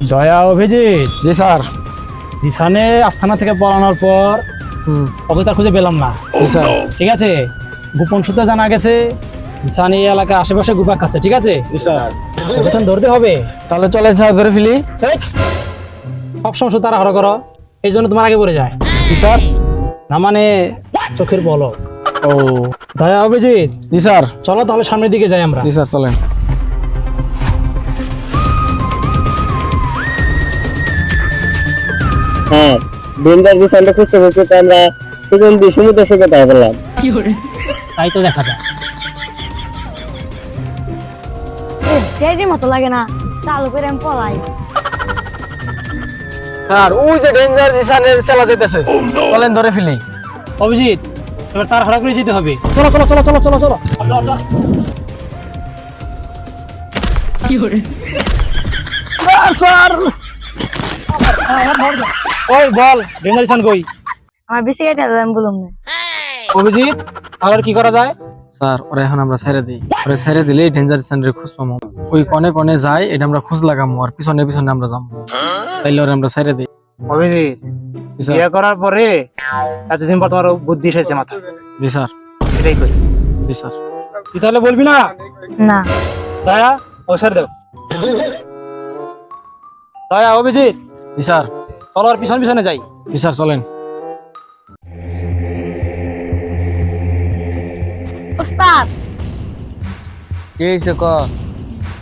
দয়া অভিজিৎ। জি স্যার। জিসানে আস্থানা থেকে পড়ানোর পর ওকে তার খুঁজে পেলাম না। স্যার। ঠিক আছে? গোপন সূত্রে জানা গেছে জিসান এই এলাকার আশেপাশে গুপা খাচ্ছে ঠিক আছে? জি স্যার। ধরতে হবে। তাহলে চলেন স্যার ধরে ফেলি। সবসময় শুধু তাড়াহড়া করো এই জন্য তোমার আগে পড়ে যায়। জি স্যার। না মানে চোখের পলক ও। দয়া অভিজিৎ। জি স্যার। চলো তাহলে সামনের দিকে যাই আমরা। জি স্যার চলেন। হ্যাঁ ডেঞ্জার যে সানটা খুঁজতে খুঁজতে তো আমরা সুগন্ধি সমুদ্র সৈকত হয়ে বললাম তাই তো দেখা যায়। সেটি মতো লাগে না চালু করে আমি পলাই। স্যার ওই যে ডেঞ্জার জিসানের চালা যেতেছে চলেন ধরে ফেলি। অভিজিৎ এবার তাড়াহড়া করে যেতে হবে। চলো চলো চলো চলো চলো চলো। স্যার! ওই বল ডেঞ্জার জিসান কই? আমার বেশি কেটে আমি বললাম না। অভিজিৎ আর কি করা যায়? স্যার ওরা এখন আমরা ছেড়ে দিই। ওরা ছেড়ে দিলেই ডেঞ্জার সেন্টারে খোঁজ পাবো ওই কনে কনে যাই এটা আমরা খোঁজ লাগামো আর পিছনে পিছনে আমরা যাব তাইলে ওরা আমরা ছেড়ে দিই। অভিজিৎ বিয়ে করার পরে এতদিন পর তোমার বুদ্ধি এসেছে মাথা জি স্যার। এটাই কই জি স্যার। তুই তাহলে বলবি না? না। দয়া ও স্যার দেও। দয়া অভিজিৎ। স্যার। চলো আর পিছনে পিছনে যাই। স্যার চলেন। উস্তাদ কি হয়েছে ক?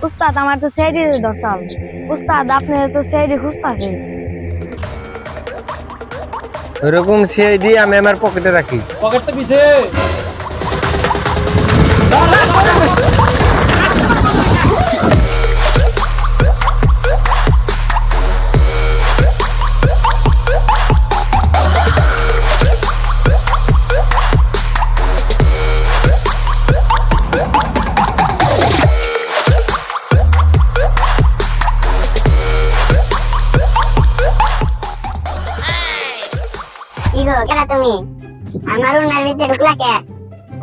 উস্তাদ আমার তো সেটি দশাল উস্তাদ আপনি তো সেটি খুঁজতাছে এরকম সিআইডি আমি আমার পকেটে রাখি। পকেট তো পিছে। ভিতরে ঢুকলা কে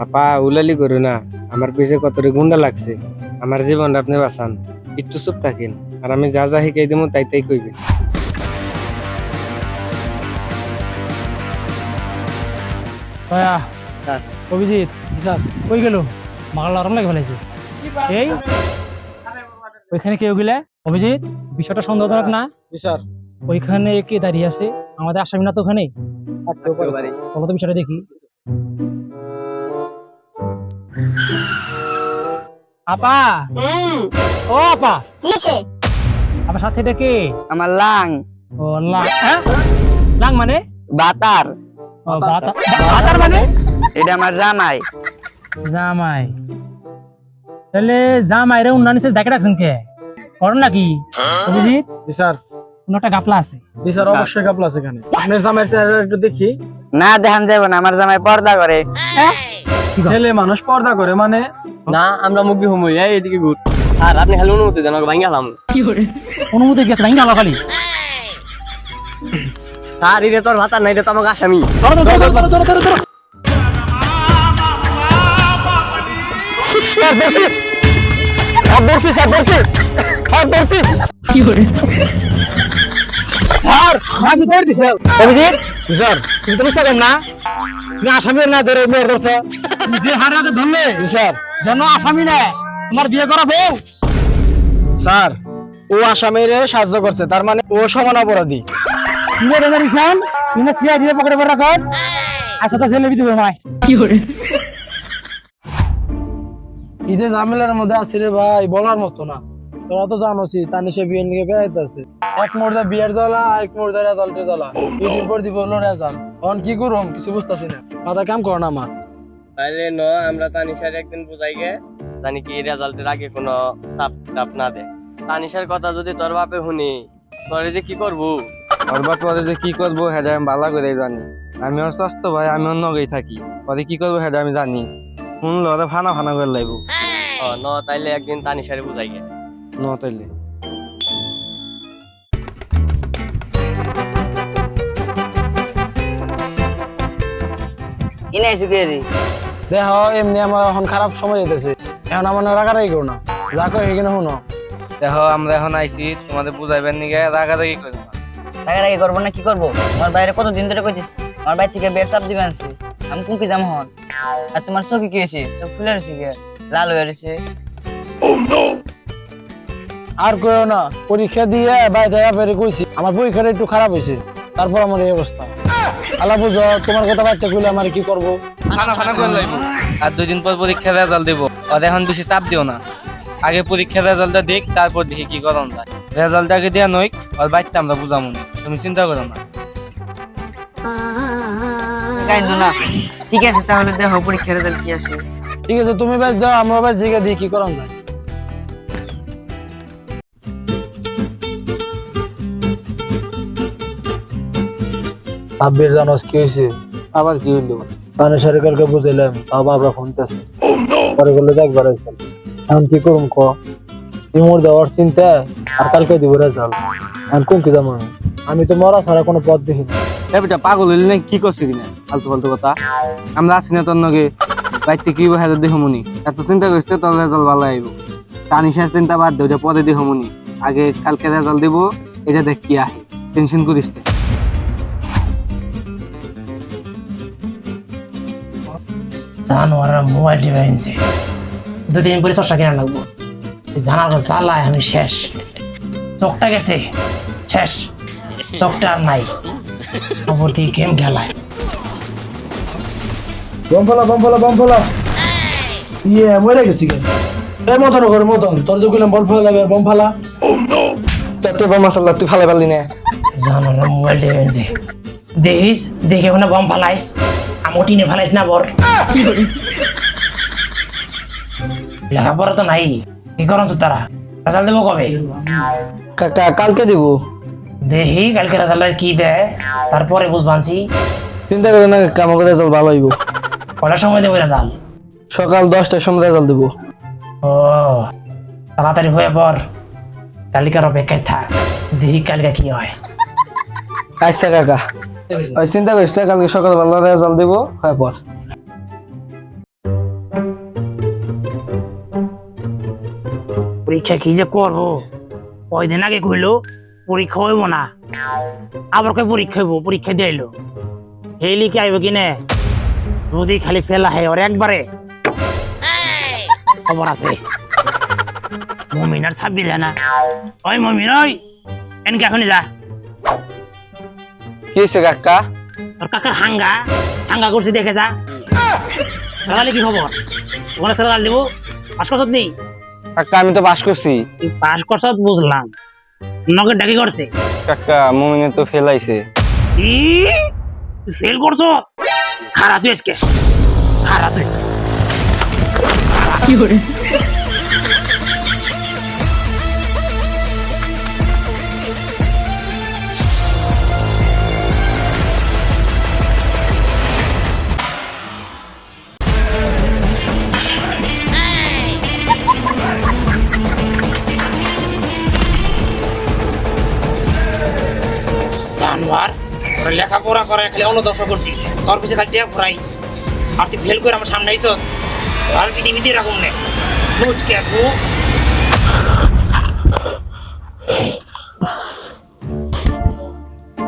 আপা উলালি করো না। আমার পিছে কত গুন্ডা লাগছে। আমার জীবনটা আপনি বাঁচান। একটু চুপ থাকেন। আর আমি যা যা শিখাই দেবো তাই তাই কইবেন দয়া অভিজিৎ স্যার কই গেল? মাগাল আরাম লাগে ফেলাইছে। এই ওইখানে কেউ গেলে? অভিজিৎ বিষয়টা সন্দেহজনক না? স্যার। ওইখানে কে দাঁড়িয়ে আছে? আমাদের আসামি না তো ওখানে। চলো তো বিষয়টা দেখি। আপা! হুম। ও আপা! আপনার সাথে এটা কে? আমার লাং। ও লাং। হ্যাঁ? লাং মানে? বাতার। বাতার মানে? এটা আমার জামাই। জামাই। তাহলে জামাই রে উন্নয়ন সে দেখে রাখছেন কে? করেন নাকি? অভিজিৎ? জি স্যার। কোনো একটা গাপলা আছে? জি স্যার অবশ্যই কাপলা আছে এখানে। আপনার জামাইয়ের চেহারা একটু দেখি। না দেখান যাব না আমার জামাই পর্দা করে। ছেলে মানুষ পর্দা করে মানে? না আমরা মুগি হুমই এই এদিকে ঘুর। আর আপনি খালি অনুমতি দেন আমাকে ভাঙ্গা হলাম অনুমতি গেছে ভাঙি গেল খালি। আর এটা তোর ভাতার নাই এটা তো আমাকে আসামি। ধরো ধরো ধরো ধরো ধরো ধরো ধরো স্যার আমি ধরে দিছে। অভিজিৎ? স্যার। তুমি তো বুঝতে না? তুমি আসামি না ধরে মেয়ের ধরছ? যে হারে আগে ধরলে স্যার। যেন আসামি না তোমার বিয়ে করা বউ? স্যার ও আসামির সাহায্য করছে তার মানে ও সমান অপরাধী। তুমি রেজার ইসান তুমি সিয়া দিয়ে পকেটে পড়ে রাখো? আচ্ছা তো ছেলে দিবে মাই এই যে ঝামেলার মধ্যে আছি রে ভাই বলার মতো না। তোরা তো জানোছি তানি সে বিয়ে নিয়ে বেড়াইতে আছে। এক মোড়দা বিয়ের জ্বলা আর এক মোড়দা রেজাল্টের জ্বালা। দুদিন পর দিব হলো রেজাল্ট এখন কি করুম? কিছু বুঝতেছি না। মাথা কাম করো না আমার। তাইলে ন আমরা তানিশার একদিন বুঝাই গে জানি কি রেজাল্টের আগে কোনো চাপ টাপ না দে। তানিশার কথা যদি তোর বাপে শুনি তোরে যে কি করব? অর্বাত পরে যে কি করব হেডা আমি ভালো করে জানি। আমি ওর স্বাস্থ ভাই আমি অন্য গেই থাকি। পরে কি করব হেডা আমি জানি। শুনলো ওরা ফানা ফানা করে লাগবো ও ন তাইলে একদিন তানিশারে বুঝাই গে। ন তাইলে। কিনে এসে কে রে? দেখ এমনি আমার এখন খারাপ সময় যেতেছে। এখন আমার রাগারাগি করো না। যা কই এখানে শুনো। দেখো আমরা এখন আইছি তোমাদের বুঝাইবেন নিগে রাগারাগি করব না। রাগারাগি করব না কি করব? আমার বাইরে কত দিন ধরে কইছিস আমার বাইরে থেকে বের চাপ দিবে আমি কোন কি যাম হন? আর তোমার চোখে কি হয়েছে? চোখ খুলে রয়েছে লাল হয়ে রয়েছে। আর না পরীক্ষা দিয়ে বাইরে কইছি আমার পরীক্ষাটা একটু খারাপ হয়েছে তারপর আমার এই অবস্থা। আলা বুঝো তোমার কথা বাইতে কইলে আমার কি করব? খানা খানা করে লইব। আর দুই দিন পর পরীক্ষার রেজাল্ট দেবো। আর এখন বেশি চাপ দিও না। আগে পরীক্ষার রেজাল্টটা দেখ তারপর দেখি কি করন যায়। রেজাল্ট আগে দেওয়া নই আর বাইতে আমরা বুঝামো নি। তুমি চিন্তা করো না। কাইন্দ না ঠিক আছে তাহলে দেখো পরীক্ষার রেজাল্ট কি আসে। ঠিক আছে তুমি বেশ যাও আমরা বেশ জিগে দিই কি করন যায়। আব্বির জানোস কি হয়েছে আবার কি হইল? কানে সরকারকে বুঝাইলাম তাও বাবরা ফোনতেছে পরে বলল একবার আইসাল এখন কি করুম ক? ইমোর দেওয়ার চিন্তা আর কালকে দিব রেজাল্ট। এখন কোন কি যাব আমি আমি তো মরা ছাড়া কোনো পথ দেখি না। বেটা পাগল হইলি না কি করছি কিনা ফালতু ফালতু কথা। আমরা আছি না তোর নগে বাইতে কি হাজার দেখো মুনি। এত চিন্তা করিস তো তোর রেজাল্ট ভালো আইব। টানিসের চিন্তা বাদ দে ওটা পরে দেখো মুনি। আগে কালকে রেজাল্ট দিব এটা দেখ কি আহে। টেনশন করিস না। জানোয়াররা মোবাইল টিপে আনছে। দুদিন পরে চশমা কিনা লাগবো। জানার জ্বালায় আমি শেষ। চোখটা গেছে শেষ। চোখটা আর নাই। খবর দিয়ে গেম খেলায়। বম ফেলা বম ফেলা বম ফেলা। ইয়ে মরে গেছি কেন এই মতন করে মতন তোর যে কইলাম বল ফেলা লাগবে বম ফেলা। তাতে বা মাসাল্লাহ তুই ভালো পারলি না। জানোয়াররা মোবাইল টিপে আনছে। দেখিস দেখে ওখানে বম ফালাইস আমি টিনে ফালাইস না বর লেখাপড়া তো নাই কি করছ তারা রেজাল্ট দেবো কবে? কাকা কালকে দিব। দেখি কালকে রেজাল্ট কি দেয় তারপরে বুঝবানছি চিন্তা করে না কাম করে রেজাল্ট ভালো হইব কটার সময় দেবো রেজাল্ট সকাল দশটার সময় রেজাল্ট দিব। ও তাড়াতাড়ি হয়ে পর কালিকার অপেক্ষায় থাক দেখি কালিকা কি হয়। আচ্ছা কাকা। ওই চিন্তা করিস না, কালকে সকালবেলা রেজাল্ট দিব, হয় পর। পরীক্ষা কি যে করব? কয়দিন আগে কইলো, পরীক্ষা হইব না। আবার কই পরীক্ষা হইব, পরীক্ষা দিইলো এই লিখে আইব কিনে? যদি খালি ফেলা হয় ওর একবারে। খবর আছে। মমিনার ছাব্বি যায় না। ওই মমিন, ওই, এনকে এখনই যা। কি হয়েছে কাকা? তোর কাকার হাঙ্গা। হাঙ্গা করছি দেখে যা। কি খবর? ওখানে ছেলে দিব? পাস করছত নেই? কাকা আমি তো পাস করছি। পাস করছত বুঝলাম। নগের ডাকি করছে। কাকা মুমিনে তো ফেলাইছে ই ফেল করছ খারাপ তুই আজকে। খারাপ তুই। জানোয়ার লেখাপড়া করে খালি অনুদশা করছি। তোর পিছে খালি টিয়া ফুরাই আর তুই ফেল করে আমার সামনে আইস। আর পৃথিবীতে এরকম নে।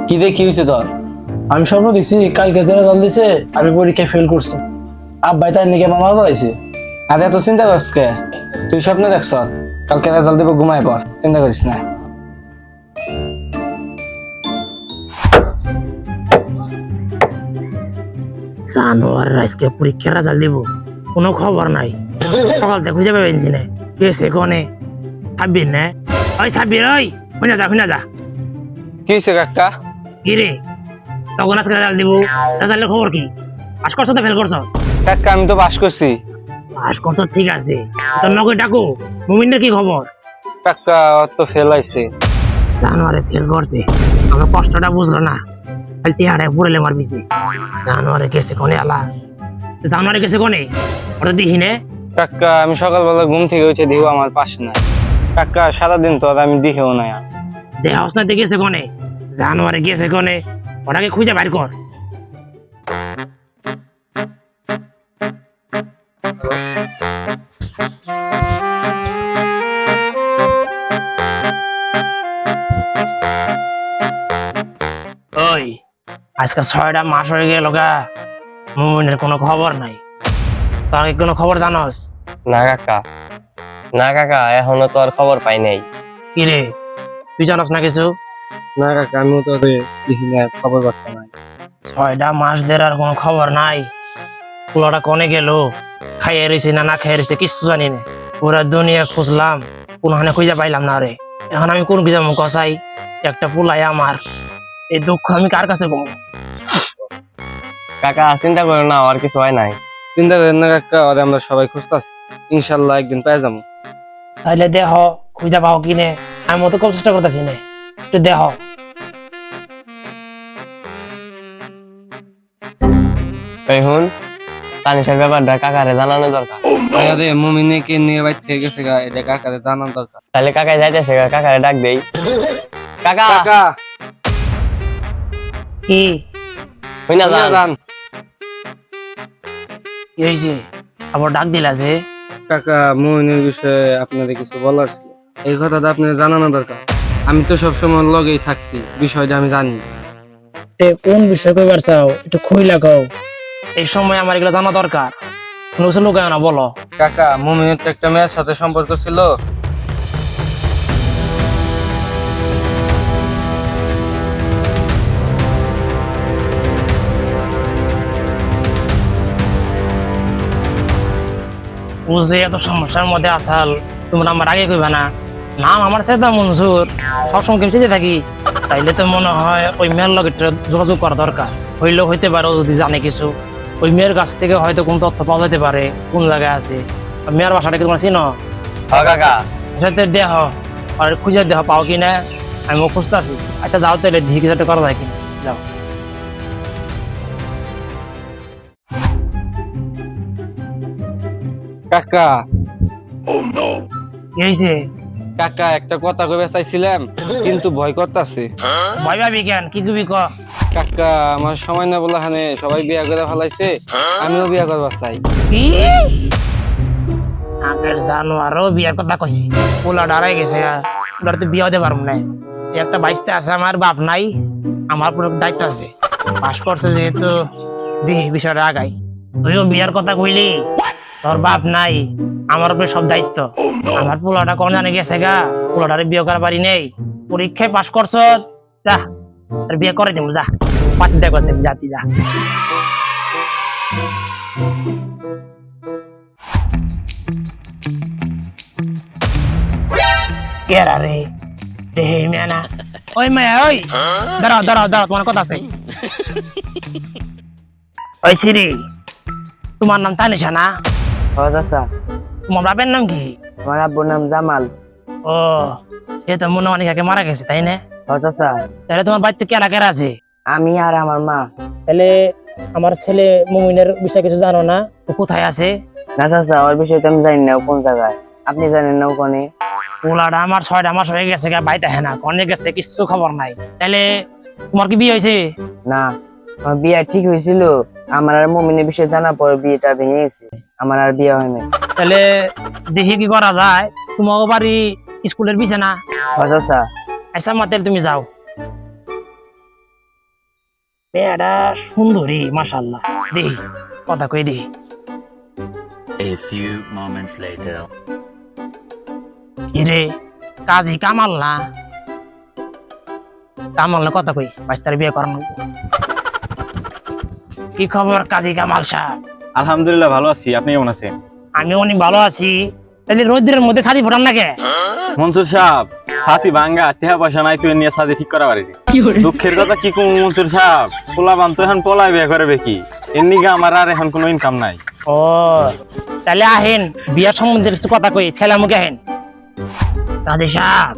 কে কি হয়েছে তোর? আমি স্বপ্ন দেখছি, কালকে যে রেজাল্ট দিছে, আমি পরীক্ষায় ফেল করছি। আব্বাই তাই নাকি আমার পড়াইছে আর এত চিন্তা করিস কে? তুই স্বপ্ন দেখছ? কালকে রেজাল্ট দিব ঘুমাই পর চিন্তা করিস না। জানোয়ার আজকে পরীক্ষার রেজাল্ট দিব। কোনো খবর নাই। সকাল থেকে খুঁজে পেয়েছি না গেছে কোনে? ছাব্বির না? ওই ছাব্বির ওই! শুনে যা শুনে যা। কি হয়েছে কাকা? কি রে? তখন আজকে রেজাল্ট দিব। রেজাল্টের খবর কি? পাস করছ তো ফেল করছ? কাকা আমি তো পাস করছি। পাস করছ ঠিক আছে। তোর নকে ডাকো। মুমিনের কি খবর? কাকা তো ফেলাইছে জানোয়ারে ফেল করছে। আমার কষ্টটা বুঝলো না। খালি পুরেলে পিছে জানোয়ারে গেছে কোনে আলা। জানোয়ারে গেছে কোনে? ওটা দিহি নে। কাকা আমি সকালবেলা ঘুম থেকে উঠে দিব আমার পাশে নাই। কাকা সারাদিন তো আর আমি দিহেও নাই। দেহ না গেছে কোনে? জানোয়ারে গেছে কোনে? ওটাকে খুঁজে বাইর কর। আজকে ছয়টা মাস হয়ে গেল গা। মুমিনের কোনো খবর নাই। তোর কি কোনো খবর জানোস? না কাকা। না কাকা এখনও তো আর খবর পাই নাই। কি রে? তুই জানোস না কিছু? না কাকা আমিও তো দেখি না খবর বার্তা নাই। ছয়টা মাস ধরে আর কোনো খবর নাই। পোলাটা কনে গেল? খাইয়ে রয়েছে না না খাইয়ে রয়েছে কিছু জানি না। পুরা দুনিয়া খুঁজলাম কোনখানে খুঁজে পাইলাম না রে। এখন আমি কোন কিছু কষাই একটা পোলাই আমার। এই দুঃখ আমি কার কাছে কমবো? কাকা চিন্তা করো না আর কিছু হয় নাই। চিন্তা করেন না কাকা ওরে আমরা সবাই খুঁজতেছি ইনশাল্লাহ একদিন পেয়ে যাব। তাইলে দেহ খুঁজে পাও কিনে। আমি মতো খুব চেষ্টা করতেছি না। একটু দেহ। এই হুন তানিশার ব্যাপারটা কাকারে জানানো দরকার। ভাইয়া রে মুমিনে কে নিয়ে বাইর থেকে গেছে গা এটা কাকারে জানার দরকার। তাহলে কাকাই যাইতেছে কাকারে ডাক দেই। কাকা! কাকা! কি? হই না শুনে যান যান আবার ডাক দিলা যে। কাকা মুমিনের বিষয়ে আপনাদের কিছু বলার ছিল। এই কথাটা আপনার জানানো দরকার। আমি তো সবসময় লগেই থাকছি। বিষয়টা আমি জানি। তে কোন বিষয় কইবার চাও একটু খুইলা কও। এই সময় আমার এগুলো জানা দরকার। কোনো না বলো। কাকা মুমিনের তো একটা মেয়ের সাথে সম্পর্ক ছিল। ও যে এত সমস্যার মধ্যে আসাল তোমরা আমার আগে কইবা না। নাম আমার সেদা মনসুর সবসময় কেমন চেয়ে থাকি। তাইলে তো মনে হয় ওই মেয়ের লগে যোগাযোগ করা দরকার। হইলেও হইতে পারে যদি জানে কিছু। ওই মেয়ের কাছ থেকে হয়তো কোন তথ্য পাওয়া যেতে পারে কোন জায়গায় আছে। মেয়ের বাসাটা কি তোমরা চিনো? হ কাকা। সাথে দেহ। আর খুঁজে দেহ পাও কিনা আমি খুঁজতে আছি আচ্ছা যাও তাহলে দেখি কিছু একটা করা যায় কিনা। যাও। কাকা। কি হয়েছে কাকা একটা কথা কইবে চাইছিলাম কিন্তু ভয় করতেছে। ভয় পাবি কেন? কি কবি ক? কাকা আমার সময় না বলা হানে সবাই বিয়া করে ফেলাইছে আমিও বিয়া করবার চাই। কি? আগের জানোয়ারও বিয়ার কথা কইছে। পোলা ডারাই গেছে ওটার তো বিয়া হতে পারব না। একটা বাইশতে আছে আমার বাপ নাই আমার পুরো দায়িত্ব আছে। পাস করছে যেহেতু বিষয়টা আগাই তুইও বিয়ার কথা কইলি। তোর বাপ নাই, আমার উপরে সব দায়িত্ব। আমার পোলাটা কোন জানে গেছে গা? পোলাটারে বিয়ে করা পারি নেই। পরীক্ষায় পাস করছ, যা, আর বিয়ে করে দিম যা। পাঁচ দেখো জাতি যা রে? রে মেনা। ওই মায়া, ওই। দাঁড়াও দাঁড়াও দাঁড়াও, তোমার কথা আছে। ওই সিরি তোমার নাম তানিশা না? ও চাচা তোমার বাপের নাম কি? আমার আব্বুর নাম জামাল। ও সে তো মনে অনেক আগে মারা গেছে তাই না? ও চাচা তাহলে তোমার বাড়িতে কেরা কেরা আছে? আমি আর আমার মা। তাহলে আমার ছেলে মুমিনের বিষয়ে কিছু জানো না? ও কোথায় আছে? না চাচা ওর বিষয়ে তো আমি জানি না ও কোন জায়গায়? আপনি জানেন না ও কোনে? পোলাটা আমার ছয়টা মাস হয়ে গেছে বাড়িতে হ্যাঁ না কনে গেছে কিছু খবর নাই। তাহলে তোমার কি বিয়ে হয়েছে? না। বিয়ে ঠিক হয়েছিল আমার আর মমিনের বিষয়ে জানার পর বিয়েটা ভেঙে গেছে। আমার আর বিয়ে হয় নাই। তাহলে দেখি কি করা যায়। তোমার বাড়ি স্কুলের বিছানা? চাচা আচ্ছা। মা তাহলে তুমি যাও। মেয়েটা সুন্দরী মাসাল্লাহ দেখি কথা কই দেখি। A few moments later. কিরে কাজী কামাল না? কামাল না কথা কই? বাইশ তারিখ বিয়ে করানো। কি খবর কাজী কামাল সাহেব? আলহামদুলিল্লাহ ভালো আছি। আপনি কেমন আছেন? আমি অনেক ভালো আছি। তাহলে রোদ্রের মধ্যে ছাড়ি ফোটান কে মনসুর সাহেব সাথী ভাঙ্গা টেহা পয়সা নাই তুই নিয়ে সাথে ঠিক করা? পারিনি দুঃখের কথা কি কম মনসুর সাহেব? পোলা বান তো এখন পলাই বিয়ে করবে কি এমনি গা আমার আর এখন কোনো ইনকাম নাই। ও তাহলে আহেন বিয়ার সম্বন্ধে কিছু কথা কই ছেলে মুখে আহেন। কাজী সাহেব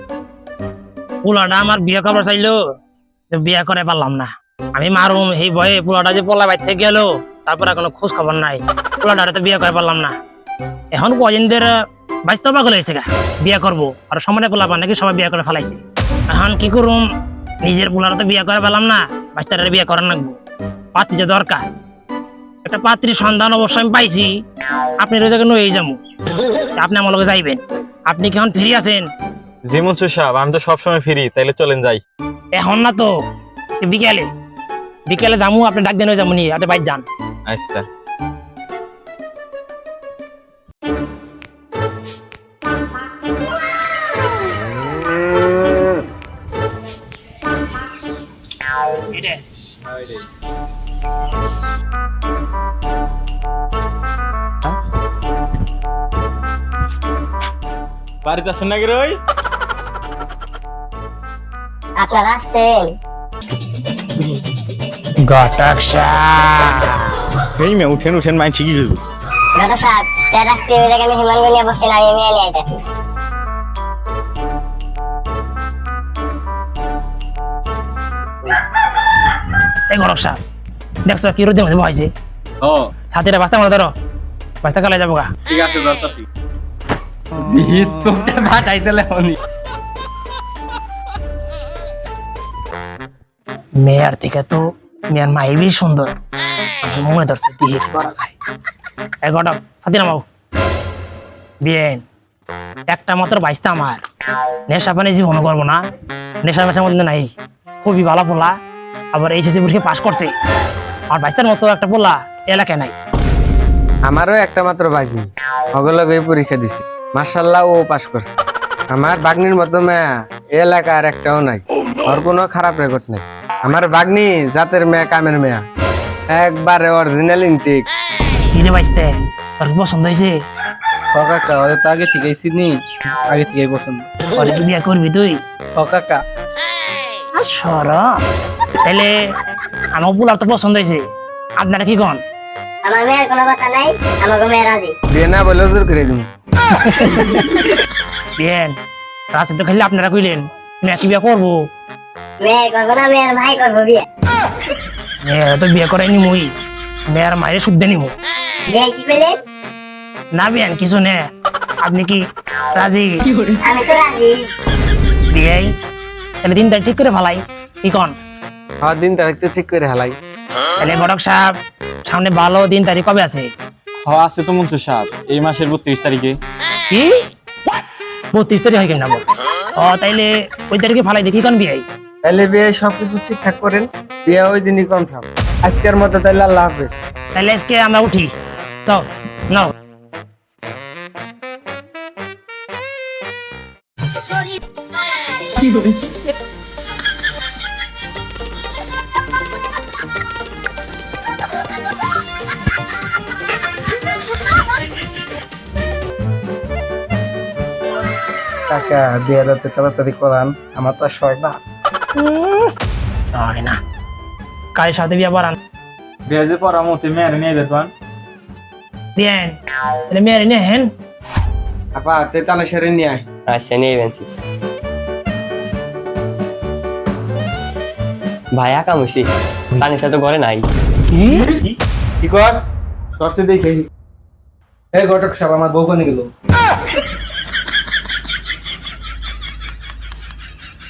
পোলাটা আমার বিয়ে খবর চাইলো তো বিয়ে করে পারলাম না। আমি মারুম এই ভয়ে পোলাটা যে পোলা থেকে গেল তারপর আর কোনো খোঁজ খবর নাই। পোলাটারে তো বিয়ে করে পারলাম না। এখন কদিন ধরে বাইশ তবা করে গেছে গা বিয়ে করব। আর সমানে পোলা পান নাকি সবাই বিয়ে করে ফেলাইছে। এখন কি করুম? নিজের পোলাটা তো বিয়ে করে পেলাম না বাইশ বিয়ে করার লাগবো। পাত্রী যে দরকার। একটা পাত্রীর সন্ধান অবশ্য আমি পাইছি। আপনি রোজ নয়ে যাব আপনি আমার লগে যাইবেন। আপনি কি এখন ফিরে আছেন? জি মনসুর সাহেব আমি তো সবসময় ফিরি তাইলে চলেন যাই। এখন না তো সে বিকেলে। বিকেলে যামু আপনি ডাক দেন যাব নি আপনি বাইর যান। আচ্ছা। বাড়িতে আছেন নাকি রে ওই আপনারা আসছেন? ঘটক এই মে উঠেন উঠেন মাইছি কি করব দাদা সাহেব চা রাখছি ওই জায়গায় আমি হিমাঙ্গ নিয়ে বসছেন আমি নিয়ে আইতাছি এই ঘটক সাপ দেখছ কি রোদের মধ্যে বহাইছে? ও। ছাতিরা বাস্তা মনে ধরো বাস্তা কালে যাব গা। ঠিক আছে দিস উনি মেয়ার থেকে তো মাই বেশ সুন্দর। মনে ধরছে করা নামাও বিয়েন, একটা মাত্র আমার। নেশা পানি জীবন করব না। নেশা মধ্যে নাই। খুবই ভালো পোলা। আবার এইচএসসি পরীক্ষা পাশ করছে। আর বাইশটার মতো একটা পোলা এলাকায় নাই। আমারও একটা মাত্র বাগনি। অগলগে পরীক্ষা দিছি। মার্শাল্লাহ ও পাশ করছে। আমার বাগনির মতো মেয়া এলাকার একটাও নাই। ওর কোনো খারাপ রেকর্ড নেই। আমার বাগনি জাতের মেয়া কামের মেয়া। একবারে অরিজিনাল ইনটেক কিরে বাইশতে তোর কি পছন্দ হয়েছে? কাকা ওদের তো আগে থেকেই চিনি। আগে থেকেই পছন্দ। পরে কি বিয়ে করবি তুই? ও কাকা আর সর। তাহলে আমার পোলার তো পছন্দ হয়েছে। আপনারা কি কন? আমার মেয়ের কোনো কথা নাই আমাকে মেয়ে রাজি। বিয়ে না বলেও জোর করে দিব বিয়েন রাতে তো খালি আপনারা কইলেন মেয়ে কি বিয়ে করব? মেয়ে করব না মেয়ের ভাই করব বিয়ে। মেয়ে তো বিয়ে করে নিমুই মেয়ের মায়ের শুদ্ধ নিমু বিয়ে কি পেলেন না বিয়েন কিছু নে। আপনি কি রাজি? আমি তো রাজি। বিয়ে তাহলে দিন তারিখ ঠিক করে ভালাই কি কন? দিন তারিখ তো ঠিক করে হেলাই তাহলে বড়ক সাহেব সামনে ভালো দিন তারিখ কবে আছে? হ আছে তো মন্ত্রী সাহেব। এই মাসের বত্রিশ তারিখে। কি? বত্রিশ তারিখ হয় কেন ও তাইলে ওই তারিখে ফালাই দেখি কোন বিয়ে তাহলে বিয়ে সবকিছু ঠিকঠাক করেন বিয়ে ওই দিনই কনফার্ম আজকের মতো তাহলে আল্লাহ হাফেজ। তাহলে আজকে আমরা উঠি। তো নাও। বিয়ে রাতে তাড়াতাড়ি করান আমার তো শয় না। হয় না। কারের সাথে বিয়ে বিয়ে যে পরামতি মেয়ের নিয়ে যেতাম বিয়েন তাহলে মেয়ের নিয়ে হেন আপা তেতালে সেরে নিয়ে আয়। আচ্ছা নিয়ে বেঞ্চি। ভাই একা মুসি তানির সাথে ঘরে নাই। কি? কর সরষে দেখে এই ঘটক সাহেব আমার বউ কোনে গেল?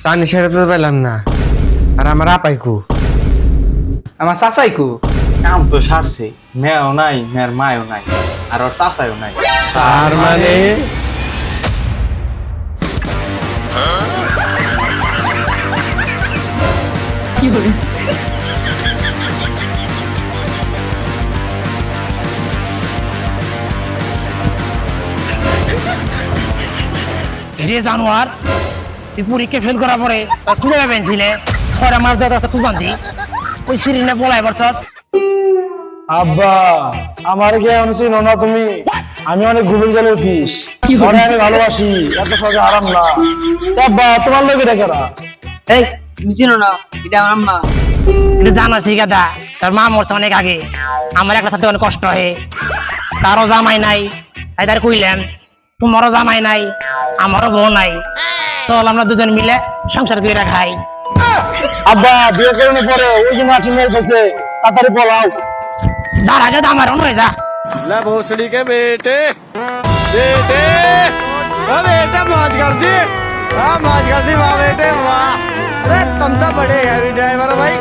টানি সেরে তো পেলাম না। আর আমার আপাই কু আমার চাচাই কু কাম তো সারছে মেয়েও নাই মেয়ের মায়ও নাই আর ওর চাচাইও নাই। তার মানে? কি রে জানোয়ার তুই পরীক্ষা ফেল করার পরে খুঁজে পাবেন ছিলে ছয়টা মাস দেওয়া আছে খুব বানছি ওই সিরিনে বলাই বছর আব্বা আমার কি চিনো না তুমি? আমি অনেক গুগল জলের ফিস ওরে আমি ভালোবাসি এত সহজে আরাম না। আব্বা তোমার লোকে এই তুমি চিনো না এটা আমার আম্মা। কিন্তু জানাছি গাদা তার মা মরছে অনেক আগে। আমার একটা সাথে অনেক কষ্ট হয়। তারও জামাই নাই তাই তার কইলেন তোমারও জামাই নাই আমারও বউ নাই। চল আমরা দুজন মিলে সংসার করে খাই আব্বা বিয়ে করে পরে ওই যে মাছি মেয়ের কাছে তাড়াতাড়ি পলাও তার আগে তো আমার হয়ে যা ले भोसड़ी के बेटे बेटे ओ बेटा मौज कर दी हाँ मौज कर दी वाह बेटे वाह अरे तुम तो बड़े हैवी ड्राइवर हो भाई